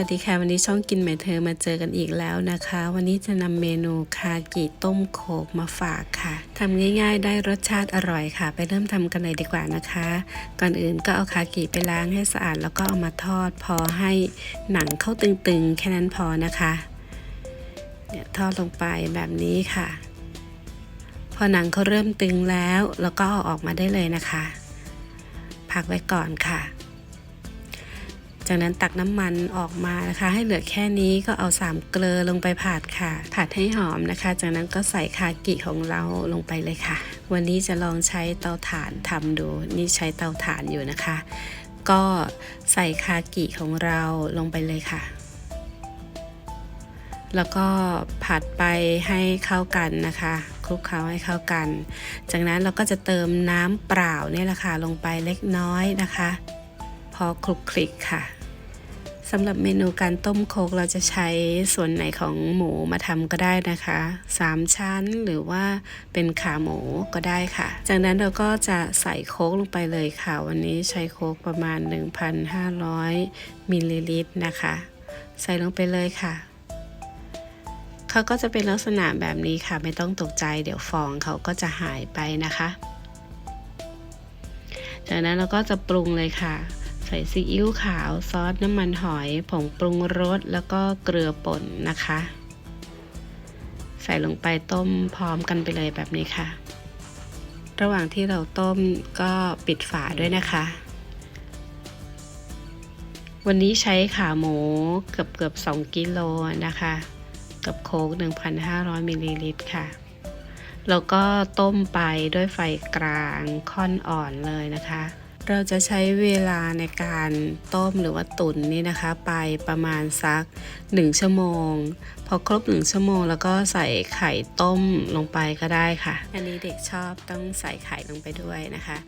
วัสดีค่ะวันนี้ช่องกินใหม่เธอมาเจอกันอีกแล้วนะคะ วันนี้จะนำเมนูคากิต้มโคกมาฝากค่ะทำง่ายๆได้รสชาติอร่อยค่ะ ไปเริ่มทำกันเลยดีกว่านะคะ ก่อนอื่นก็เอาคากิไปล้างให้สะอาดแล้วก็เอามาทอด พอให้หนังเข้าตึงๆ แค่นั้นพอนะคะเนี่ยทอดลงไปแบบนี้ค่ะ พอหนังเขาเริ่มตึงแล้วเราก็เอาออกมาได้เลยนะคะ พักไว้ก่อนค่ะ จากนั้นตักน้ำมันออกมานะคะ ให้เหลือแค่นี้ก็เอาสามเกลือลงไปผัดค่ะ ผัดให้หอมนะคะ จากนั้นก็ใส่คากิของเราลงไปเลยค่ะ วันนี้จะลองใช้เตาถ่านทำดู นี่ใช้เตาถ่านอยู่นะคะ ก็ใส่คากิของเราลงไปเลยค่ะแล้วก็ผัดไปให้เข้ากันนะคะคลุกเคล้าให้เข้ากัน จากนั้นเราก็จะเติมน้ำเปล่าเนี่ยแหละค่ะลงไปเล็กน้อยนะคะ พอคลุกคลิกค่ะ สำหรับเมนูการต้มโคกเราจะใช้ส่วนไหนของหมูมาทำก็ได้นะคะสามชั้นหรือว่าเป็นขาหมูก็ได้ค่ะ จากนั้นเราก็จะใส่โคกลงไปเลยค่ะ วันนี้ใช้โคกประมาณ 1,500มิลลิลิตรนะคะ ใส่ลงไปเลยค่ะเขาก็จะเป็นลักษณะแบบนี้ค่ะ ไม่ต้องตกใจเดี๋ยวฟองเขาก็จะหายไปนะคะ จากนั้นเราก็จะปรุงเลยค่ะ ใส่ซีอิ๊วขาว ซอสน้ำมันหอย ผงปรุงรส แล้วก็เกลือป่นนะคะ ใส่ลงไปต้มพร้อมกันไปเลยแบบนี้ค่ะ ระหว่างที่เราต้มก็ปิดฝาด้วยนะคะ วันนี้ใช้ขาหมูเกือบเกือบ2กิโลนะคะ กับโค้ก 1,500มิลลิลิตรค่ะแล้วก็ต้มไปด้วยไฟกลางค่อนอ่อนเลยนะคะ เราจะใช้เวลาในการต้มหรือว่าตุ๋นนี่นะคะ ไปประมาณสัก 1 ชั่วโมง พอครบ 1 ชั่วโมง แล้วก็ใส่ไข่ต้มลงไปก็ได้ค่ะ อันนี้เด็กชอบต้องใส่ไข่ลงไปด้วยนะคะ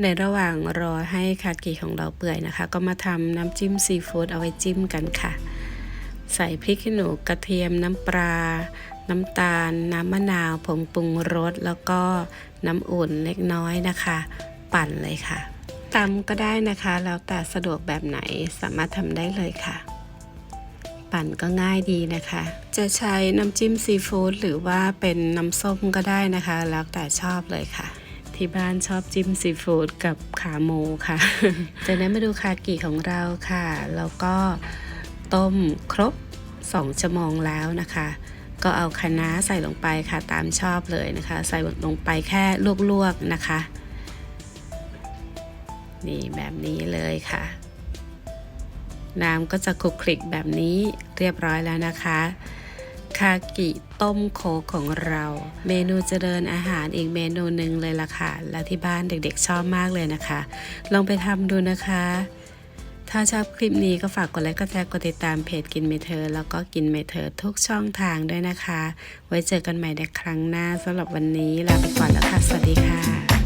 ในระหว่างรอให้คากิของเราเปื่อยนะคะ ก็มาทำน้ำจิ้มซีฟู้ดเอาไว้จิ้มกันค่ะ ใส่พริกขี้หนูกระเทียมน้ำปลาน้ำตาล น้ำมะนาวผงปรุงรสแล้วก็น้ำอุ่นเล็กน้อยนะคะ ปั่นเลยค่ะตำก็ได้นะคะ แล้วแต่สะดวกแบบไหนสามารถทำได้เลยค่ะ ปั่นก็ง่ายดีนะคะ จะใช้น้ำจิ้มซีฟู้ดหรือว่าเป็นน้ำส้มก็ได้นะคะ แล้วแต่ชอบเลยค่ะ ที่บ้านชอบจิ้มซีฟู้ดกับขาหมูค่ะจากนั้นมาดูคากิของเราค่ะ แล้วก็ต้มครบ2ชั่วโมงแล้วนะคะ ก็เอาคะน้าใส่ลงไปค่ะตามชอบเลยนะคะ ใส่ลงไปแค่ลวกๆนะคะ นี่แบบนี้เลยค่ะ น้ำก็จะคลุกคลิกแบบนี้เรียบร้อยแล้วนะคะคากิต้มโคของเรา เมนูเจริญอาหารอีกเมนูหนึ่งเลยล่ะค่ะ และที่บ้านเด็กๆชอบมากเลยนะคะ ลองไปทำดูนะคะ ถ้าชอบคลิปนี้ก็ฝากกดไลค์กดแชร์กดติดตามเพจกินเมเธอ แล้วก็กินเมเธอทุกช่องทางด้วยนะคะ ไว้เจอกันใหม่ในครั้งหน้าสำหรับวันนี้ลาไปก่อนแล้วค่ะ สวัสดีค่ะ